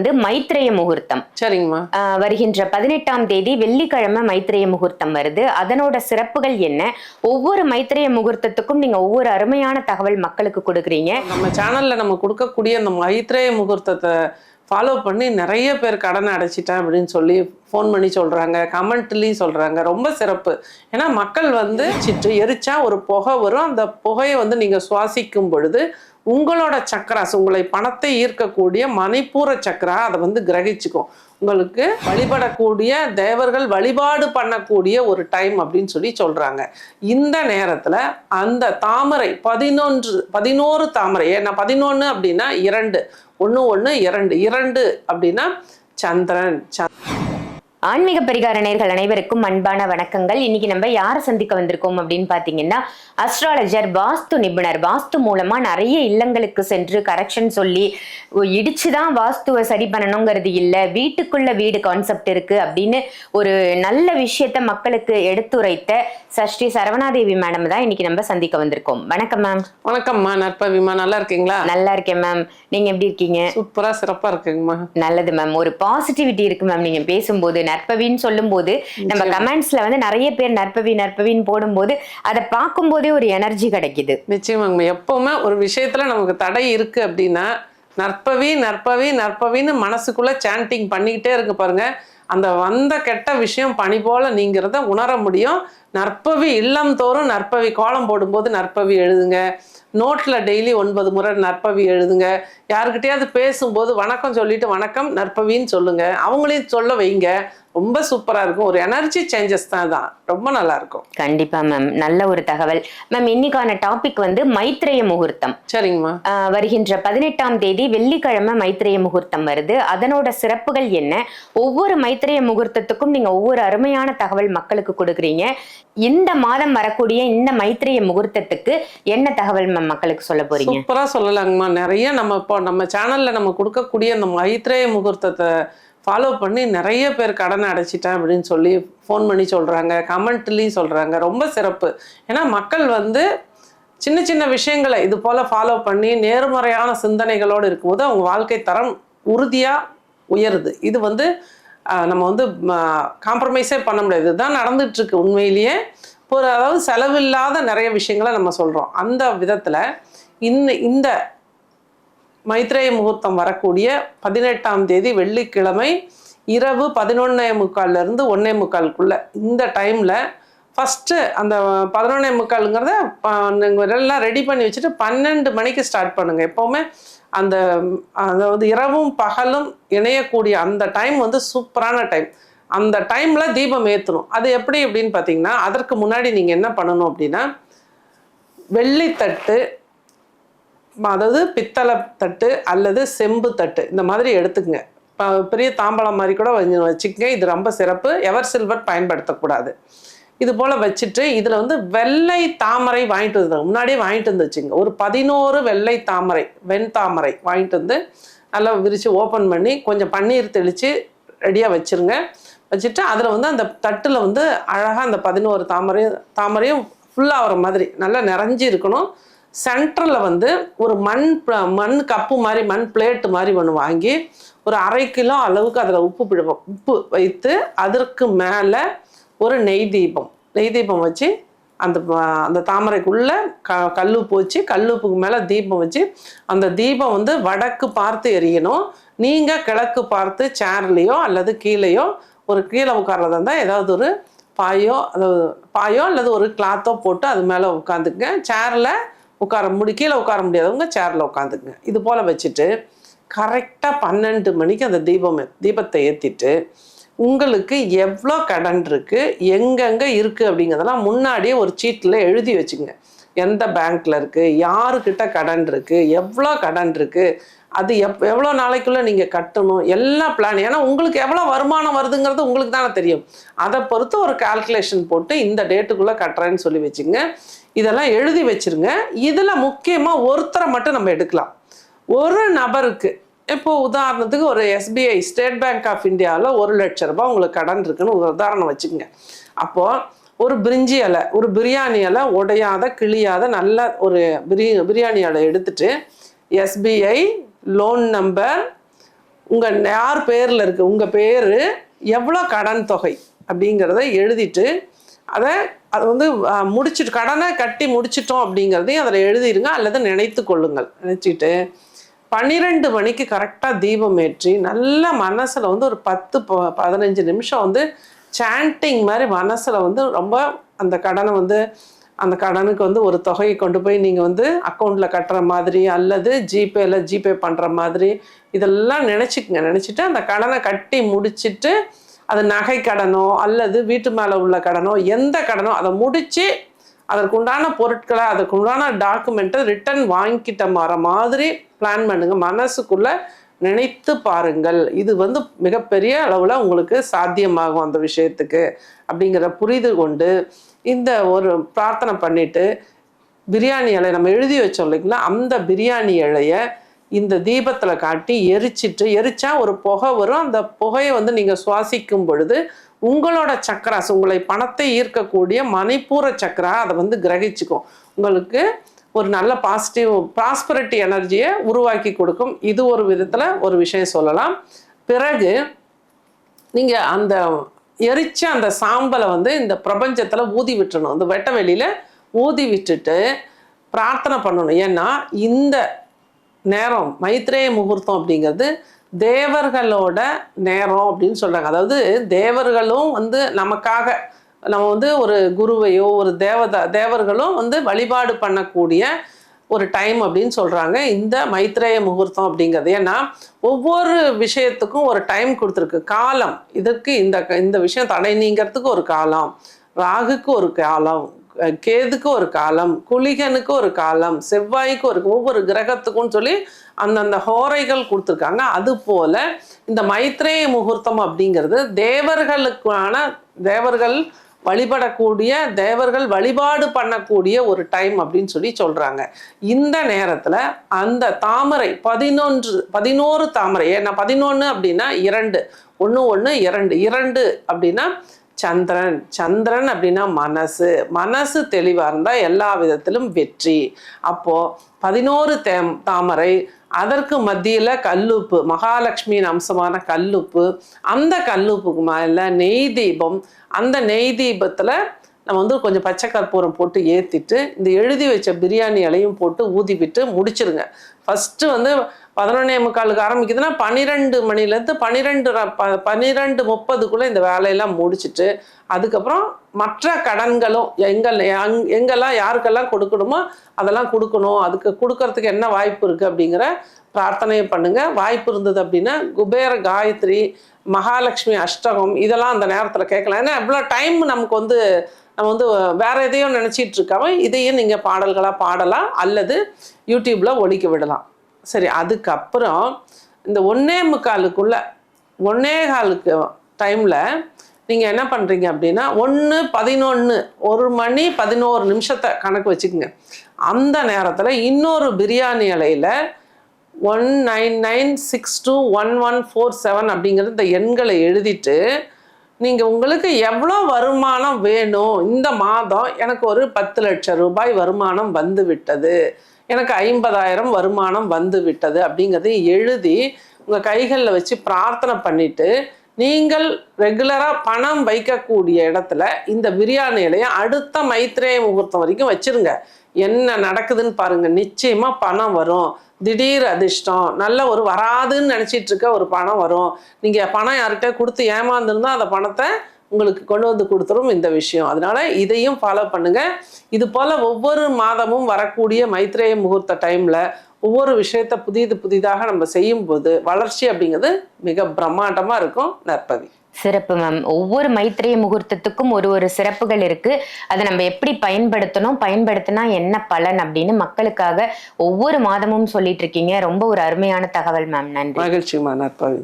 வந்து மைத்ரேய முகூர்த்தம். சரிங்கம்மா. வருகின்ற பதினெட்டாம் தேதி வெள்ளிக்கிழமை மைத்ரேய முகூர்த்தம் வருது. அதனோட சிறப்புகள் என்ன? ஒவ்வொரு மைத்ரேய முகூர்த்தத்துக்கும் நீங்க ஒவ்வொரு அருமையான தகவல் மக்களுக்கு கொடுக்குறீங்க. நம்ம சேனல்ல நம்ம கொடுக்கக்கூடிய அந்த மைத்ரேய முகூர்த்தத்தை ஃபாலோ பண்ணி நிறைய பேர் கடனை அடைச்சிட்டேன் அப்படின்னு சொல்லி ஃபோன் பண்ணி சொல்றாங்க கமெண்ட்லேயும் சொல்றாங்க. ரொம்ப சிறப்பு. ஏன்னா மக்கள் வந்து சிட்டு எரிச்சா ஒரு புகை வரும். அந்த புகையை வந்து நீங்க சுவாசிக்கும் பொழுது உங்களோட சக்கராஸ் உங்களை பணத்தை ஈர்க்கக்கூடிய மணிப்பூர சக்கரா அதை வந்து கிரகிச்சுக்கும் உங்களுக்கு வழிபடக்கூடிய தேவர்கள் வழிபாடு பண்ணக்கூடிய ஒரு டைம் அப்படின்னு சொல்லி சொல்கிறாங்க இந்த நேரத்தில் அந்த தாமரை பதினொன்று பதினோரு தாமரை ஏன்னா பதினொன்று அப்படின்னா இரண்டு ஒன்று ஒன்று இரண்டு இரண்டு அப்படின்னா சந்திரன் சந்திரன். ஆன்மீக பரிகார நேர்கள் அனைவருக்கும் அன்பான வணக்கங்கள். இன்னைக்கு நம்ம யாரை சந்திக்க வந்திருக்கோம் அப்படின்னு பாத்தீங்கன்னா அஸ்ட்ராலஜர் வாஸ்து நிபுணர். வாஸ்து மூலமா நிறைய இல்லங்களுக்கு சென்று கரெக்ஷன் சொல்லி இடிச்சுதான் வாஸ்துவை சரி பண்ணணுங்கிறது இல்ல. வீட்டுக்குள்ள வீடு கான்செப்ட் இருக்கு அப்படின்னு ஒரு நல்ல விஷயத்த மக்களுக்கு எடுத்துரைத்த சஷ்டி சரவணாதேவி மேடம் தான் இன்னைக்கு நம்ம சந்திக்க வந்திருக்கோம். வணக்கம் மேம் வணக்கம்மா நற்பவிமா நல்லா இருக்கீங்களா? நல்லா இருக்கேன் மேம் நீங்க எப்படி இருக்கீங்க? சூப்பரா சிறப்பா இருக்குங்கம்மா நல்லது மேம் ஒரு பாசிட்டிவிட்டி இருக்கு மேம் நீங்க பேசும்போது நற்பவின்னு சொல்லும்போது நம்ம கமெண்ட்ஸ்ல வந்து நிறைய பேர் நற்பவி நற்பவின்னு போடும்போது அதை பார்க்கும்போதே ஒரு எனர்ஜி கிடைக்குது. நிச்சயமாங்கம்மா. எப்பவுமே ஒரு விஷயத்துல நமக்கு தடை இருக்கு அப்படின்னா நற்பவி நற்பவி நற்பவின்னு மனசுக்குள்ள சாண்டிங் பண்ணிக்கிட்டே இருக்கு பாருங்க. அந்த வந்த கெட்ட விஷயம் பனி போல நீங்கிறத உணர முடியும். நற்பவி இல்லம் தோறும் நற்பவி கோலம் போடும்போது நற்பவி எழுதுங்க. நோட்டில் டெய்லி ஒன்பது முறை நற்பவி எழுதுங்க. யாருக்கிட்டையாவது பேசும்போது வணக்கம் சொல்லிட்டு வணக்கம் நற்பவின்னு சொல்லுங்க. அவங்களையும் சொல்ல வைங்க. ரொம்ப சூப்பரா இருக்கும். ஒரு எனர்ஜி சேஞ்சஸ் தான் தான் ரொம்ப நல்லா இருக்கும். கண்டிப்பா மேம். நல்ல ஒரு தகவல். மேம் இன்னைக்கான டாபிக் வந்து மைத்ரேய முகூர்த்தம். சரிங்கம்மா வருகின்ற பதினெட்டாம் தேதி வெள்ளிக்கிழமை மைத்ரேய முகூர்த்தம் வருது. அதனோட சிறப்புகள் என்ன? ஒவ்வொரு மைத்ரேய முகூர்த்தத்துக்கும் நீங்க ஒவ்வொரு அருமையான தகவல் மக்களுக்கு கொடுக்குறீங்க. இந்த மாதம் வரக்கூடிய இந்த மைத்ரேய முகூர்த்தத்துக்கு என்ன தகவல் மேம்? மக்களுக்கு சொல்ல போறீங்க? சூப்பரா சொல்லலாங்கம்மா. நிறைய நம்ம இப்போ நம்ம சேனல்ல நம்ம கொடுக்கக்கூடிய அந்த மைத்ரேய முகூர்த்தத்தை ஃபாலோ பண்ணி நிறைய பேர் கடனை அடைச்சிட்டேன் அப்படின்னு சொல்லி ஃபோன் பண்ணி சொல்றாங்க கமெண்ட்லேயும் சொல்றாங்க. ரொம்ப சிறப்பு. ஏன்னா மக்கள் வந்து சின்ன சின்ன விஷயங்களை இது போல ஃபாலோ பண்ணி நேர்மறையான சிந்தனைகளோடு இருக்கும்போது அவங்க வாழ்க்கை தரம் உறுதியா உயருது. இது வந்து நம்ம வந்து காம்ப்ரமைஸே பண்ண முடியாது. இதுதான் நடந்துட்டு இருக்கு உண்மையிலேயே. ஒரு அதாவது செலவில்லாத நிறைய விஷயங்களை நம்ம சொல்கிறோம் அந்த விதத்தில் இந்த இந்த மைத்ரேய முகூர்த்தம் வரக்கூடிய பதினெட்டாம் தேதி வெள்ளிக்கிழமை இரவு பதினொன்னே முக்கால்லேருந்து இருந்து ஒன்னே இந்த டைமில் ஃபஸ்ட்டு அந்த பதினொன்னே முக்காலுங்கிறத எல்லாம் ரெடி பண்ணி வச்சுட்டு பன்னெண்டு மணிக்கு ஸ்டார்ட் பண்ணுங்கள் எப்போவுமே அந்த அதாவது இரவும் பகலும் இணையக்கூடிய அந்த டைம் வந்து சூப்பரான டைம் அந்த டைமில் தீபம் ஏற்றணும் அது எப்படி அப்படின்னு பார்த்தீங்கன்னா அதற்கு முன்னாடி நீங்கள் என்ன பண்ணணும் அப்படின்னா வெள்ளித்தட்டு அதாவது பித்தளை தட்டு அல்லது செம்பு தட்டு இந்த மாதிரி எடுத்துக்கங்க. ப- பெரிய தாம்பலம் மாதிரி கூட வச்சு வச்சுக்கங்க. இது ரொம்ப சிறப்பு. எவர் சில்வர் பயன்படுத்தக்கூடாது. இது போல் வச்சுட்டு இதில் வந்து வெள்ளை தாமரை வாங்கிட்டு வந்து முன்னாடியே வாங்கிட்டு வந்து வச்சுங்க. ஒரு பதினோரு வெள்ளை தாமரை வெண் தாமரை வாங்கிட்டு வந்து நல்லா விரித்து ஓப்பன் பண்ணி கொஞ்சம் பன்னீர் தெளித்து ரெடியாக வச்சுருங்க. வச்சுட்டு அதில் வந்து அந்த தட்டில் வந்து அழகாக அந்த பதினோரு தாமரையும் தாமரையும் ஃபுல்லாக வர மாதிரி நல்லா நிறைஞ்சி இருக்கணும். சென்டரில் வந்து ஒரு மண் மண் கப்பு மாதிரி மண் பிளேட்டு மாதிரி ஒன்று வாங்கி ஒரு அரை கிலோ அளவுக்கு அதில் உப்பு பிழ- உப்பு வைத்து அதற்கு மேலே ஒரு நெய் தீபம். நெய் தீபம் வச்சு அந்த அந்த தாமரைக்குள்ளே க கல்லுப்பு வச்சு கல்லுப்புக்கு மேலே தீபம் வச்சு அந்த தீபம் வந்து வடக்கு பார்த்து எரியணும். நீங்கள் கிழக்கு பார்த்து சேர்லேயோ அல்லது கீழேயோ ஒரு கீழே உட்கார்றதா இருந்தால் ஏதாவது ஒரு பாயோ அதாவது பாயோ அல்லது ஒரு கிளாத்தோ போட்டு அது மேலே உட்காந்துக்குங்க சேரில் உட்கார முடி கீழே உட்கார முடியாதவங்க சேரில் உட்காந்துக்குங்க இது போல் வச்சுட்டு கரெக்டாக பன்னெண்டு மணிக்கு அந்த தீபம் தீபத்தை ஏற்றிட்டு உங்களுக்கு எவ்வளோ கடன் இருக்குது எங்கெங்கே இருக்குது அப்படிங்கிறதெல்லாம் முன்னாடியே ஒரு சீட்டில் எழுதி வச்சுங்க எந்த பேங்க்ல இருக்கு யாருக்கிட்ட கடன் இருக்கு எவ்வளோ கடன் இருக்கு அது எப் எவ்வளோ நாளைக்குள்ளே நீங்கள் கட்டணும் எல்லா பிளான் ஏன்னா உங்களுக்கு எவ்வளோ வருமானம் வருதுங்கிறது உங்களுக்கு தானே தெரியும். அதை பொறுத்து ஒரு கால்குலேஷன் போட்டு இந்த டேட்டுக்குள்ளே கட்டுறேன்னு சொல்லி வச்சுங்க. இதெல்லாம் எழுதி வச்சிருங்க. இதில் முக்கியமாக ஒருத்தரை மட்டும் நம்ம எடுக்கலாம். ஒரு நபருக்கு இப்போ உதாரணத்துக்கு ஒரு எஸ்பிஐ ஸ்டேட் பேங்க் ஆஃப் இந்தியாவில் ஒரு லட்ச ரூபாய் உங்களுக்கு கடன் இருக்குன்னு ஒரு உதாரணம் வச்சுக்கோங்க. அப்போது ஒரு பிரிஞ்சி இலை ஒரு பிரியாணி இலை உடையாத கிழியாத நல்ல ஒரு பிரி பிரியாணி இலை எடுத்துட்டு எஸ்பிஐ லோன் நம்பர் உங்கள் யார் பேரில் இருக்குது உங்கள் பேர் எவ்வளோ கடன் தொகை அப்படிங்கிறத எழுதிட்டு அதை அதை வந்து முடிச்சுட்டு கடனை கட்டி முடிச்சிட்டோம் அப்படிங்கிறதையும் அதில் எழுதிடுங்க அல்லது நினைத்து கொள்ளுங்கள். நினச்சிட்டு பன்னிரெண்டு மணிக்கு கரெக்டாக தீபம் ஏற்றி நல்ல மனசில் வந்து ஒரு பத்து ப- பதினஞ்சு நிமிஷம் வந்து சாண்டிங் மாதிரி மனசில் வந்து ரொம்ப அந்த கடனை வந்து அந்த கடனுக்கு வந்து ஒரு தொகையை கொண்டு போய் நீங்கள் வந்து அக்கௌண்ட்டில் கட்டுற மாதிரி அல்லது ஜிபேயில் ஜிபே பண்ணுற மாதிரி இதெல்லாம் நினச்சிக்கங்க. நினச்சிட்டு அந்த கடனை கட்டி முடிச்சுட்டு அது நகை கடனோ அல்லது வீட்டு மேலே உள்ள கடனோ எந்த கடனோ அதை முடித்து அதற்குண்டான பொருட்களை அதற்குண்டான டாக்குமெண்ட்டை ரிட்டர்ன் வாங்கிக்கிட்ட மாற மாதிரி பிளான் பண்ணுங்கள் மனசுக்குள்ளே நினைத்து பாருங்கள். இது வந்து மிகப்பெரிய அளவில் உங்களுக்கு சாத்தியமாகும் அந்த விஷயத்துக்கு அப்படிங்கிற புரிந்து கொண்டு இந்த ஒரு பிரார்த்தனை பண்ணிட்டு பிரியாணி இலை நம்ம எழுதி வச்சோம் இல்லைங்களா? அந்த பிரியாணி இலையை இந்த தீபத்தில் காட்டி எரிச்சிட்டு எரிச்சா ஒரு புகை வரும். அந்த புகையை வந்து நீங்கள் சுவாசிக்கும் பொழுது உங்களோட சக்கராஸ் உங்களை பணத்தை ஈர்க்கக்கூடிய மணிப்பூர சக்கரா அதை வந்து கிரகிச்சுக்கும். உங்களுக்கு ஒரு நல்ல பாசிட்டிவ் ப்ராஸ்பரிட்டி எனர்ஜியை உருவாக்கி கொடுக்கும். இது ஒரு விதத்தில் ஒரு விஷயம் சொல்லலாம். பிறகு நீங்கள் அந்த எரிச்ச அந்த சாம்பலை வந்து இந்த பிரபஞ்சத்தில் ஊதி விட்டுறணும். இந்த வெட்ட வெளியில் ஊதி விட்டுட்டு பிரார்த்தனை பண்ணணும். ஏன்னா இந்த நேரம் மைத்ரேய முகூர்த்தம் அப்படிங்கிறது தேவர்களோட நேரம் அப்படின்னு சொல்கிறாங்க அதாவது தேவர்களும் வந்து நமக்காக நம்ம வந்து ஒரு குருவையோ ஒரு தேவதா தேவர்களும் வந்து வழிபாடு பண்ணக்கூடிய ஒரு டைம் அப்படின்னு சொல்கிறாங்க இந்த மைத்ரேய முகூர்த்தம் அப்படிங்கிறது. ஏன்னா ஒவ்வொரு விஷயத்துக்கும் ஒரு டைம் கொடுத்துருக்கு. காலம். இதற்கு இந்த இந்த விஷயம் தடை நீங்கிறதுக்கு ஒரு காலம். ராகுக்கு ஒரு காலம். கேதுக்கு ஒரு காலம். குளிகனுக்கு ஒரு காலம். செவ்வாய்க்கு ஒரு ஒவ்வொரு கிரகத்துக்கும் சொல்லி அந்தந்த ஹோரைகள் கொடுத்துருக்காங்க. அது போல இந்த மைத்ரேய முகூர்த்தம் அப்படிங்கிறது தேவர்களுக்கான தேவர்கள் வழிபடக்கூடிய தேவர்கள் வழிபாடு பண்ணக்கூடிய ஒரு டைம் அப்படின்னு சொல்லி சொல்கிறாங்க இந்த நேரத்தில் அந்த தாமரை பதினொன்று பதினோரு தாமரை ஏன்னா பதினொன்று அப்படின்னா இரண்டு ஒன்று ஒன்று இரண்டு இரண்டு அப்படின்னா சந்திரன். சந்திரன் அப்படின்னா மனசு. மனசு தெளிவாக இருந்தால் எல்லா விதத்திலும் வெற்றி. அப்போது பதினோரு தேம் தாமரை அதற்கு மத்தியில் கல்லுப்பு மகாலட்சுமியின் அம்சமான கல்லுப்பு. அந்த கல்லுப்புக்கு மேலே நெய் தீபம். அந்த நெய் தீபத்தில் நம்ம வந்து கொஞ்சம் பச்சை கற்பூரம் போட்டு ஏற்றிட்டு இந்த எழுதி வச்ச பிரியாணி இலையும் போட்டு ஊதி விட்டு முடிச்சிருங்க. ஃபஸ்ட்டு வந்து பதினொன்னே முக்காலுக்கு ஆரம்பிக்குதுன்னா பன்னிரெண்டு மணிலேருந்து பன்னிரெண்டு ப பன்னிரெண்டு முப்பதுக்குள்ளே இந்த வேலையெல்லாம் முடிச்சிட்டு அதுக்கப்புறம் மற்ற கடன்களும் எங்கள் அங் எங்கெல்லாம் யாருக்கெல்லாம் கொடுக்கணுமோ அதெல்லாம் கொடுக்கணும். அதுக்கு கொடுக்கறதுக்கு என்ன வாய்ப்பு இருக்குது அப்படிங்கிற பிரார்த்தனையை பண்ணுங்கள் வாய்ப்பு இருந்தது அப்படின்னா குபேர காயத்ரி மகாலட்சுமி அஷ்டகம் இதெல்லாம் அந்த நேரத்தில் கேட்கலாம். ஏன்னா இவ்வளோ டைம் நமக்கு வந்து நம்ம வந்து வேறு எதையும் நினச்சிட்டு இருக்காம. இதையும் நீங்கள் பாடல்களாக பாடலாம் அல்லது யூடியூப்பில் ஒழிக்க விடலாம். சரி அதுக்கப்புறம் இந்த ஒன்னே முக்காலுக்குள்ள ஒன்னே காலுக்கு டைமில் நீங்கள் என்ன பண்ணுறீங்க அப்படின்னா ஒன்று பதினொன்று ஒரு மணி பதினோரு நிமிஷத்தை கணக்கு வச்சுக்கோங்க. அந்த நேரத்தில் இன்னொரு பிரியாணி இலையில் one nine nine six two one one four seven அப்படிங்கிற இந்த எண்களை எழுதிட்டு நீங்கள் உங்களுக்கு எவ்வளோ வருமானம் வேணும்? இந்த மாதம் எனக்கு ஒரு பத்து லட்சம் ரூபாய் வருமானம் வந்து விட்டது எனக்கு ஐம்பதாயிரம் வருமானம் வந்து விட்டது அப்படிங்கிறதையும் எழுதி உங்கள் கைகளில் வச்சு பிரார்த்தனை பண்ணிவிட்டு நீங்கள் ரெகுலராக பணம் வைக்கக்கூடிய இடத்துல இந்த பிரியாணி இலையை அடுத்த மைத்ரேய முகூர்த்தம் வரைக்கும் வச்சிருங்க. என்ன நடக்குதுன்னு பாருங்கள் நிச்சயமாக பணம் வரும். திடீர் அதிர்ஷ்டம். நல்ல ஒரு வராதுன்னு நினச்சிட்டு இருக்க ஒரு பணம் வரும். நீங்கள் பணம் யார்கிட்ட கொடுத்து ஏமாந்துருந்தா அந்த பணத்தை உங்களுக்கு கொண்டு வந்து கொடுத்துரும் இந்த விஷயம். அதனால இதையும் ஃபாலோ பண்ணுங்க. இது போல ஒவ்வொரு மாதமும் வரக்கூடிய மைத்ரேய முகூர்த்த டைம்ல ஒவ்வொரு விஷயத்த புதிது புதிதாக நம்ம செய்யும்போது வளர்ச்சி அப்படிங்கிறது மிக பிரம்மாண்டமா இருக்கும் நற்பவி சிறப்பு மேம் ஒவ்வொரு மைத்திரைய முகூர்த்தத்துக்கும் ஒரு ஒரு சிறப்புகள் இருக்கு. அதை நம்ம எப்படி பயன்படுத்தணும் பயன்படுத்தினா என்ன பலன் அப்படின்னு மக்களுக்காக ஒவ்வொரு மாதமும் சொல்லிட்டு இருக்கீங்க. ரொம்ப ஒரு அருமையான தகவல் மேம் நன்றி. மகிழ்ச்சிமா நற்பவி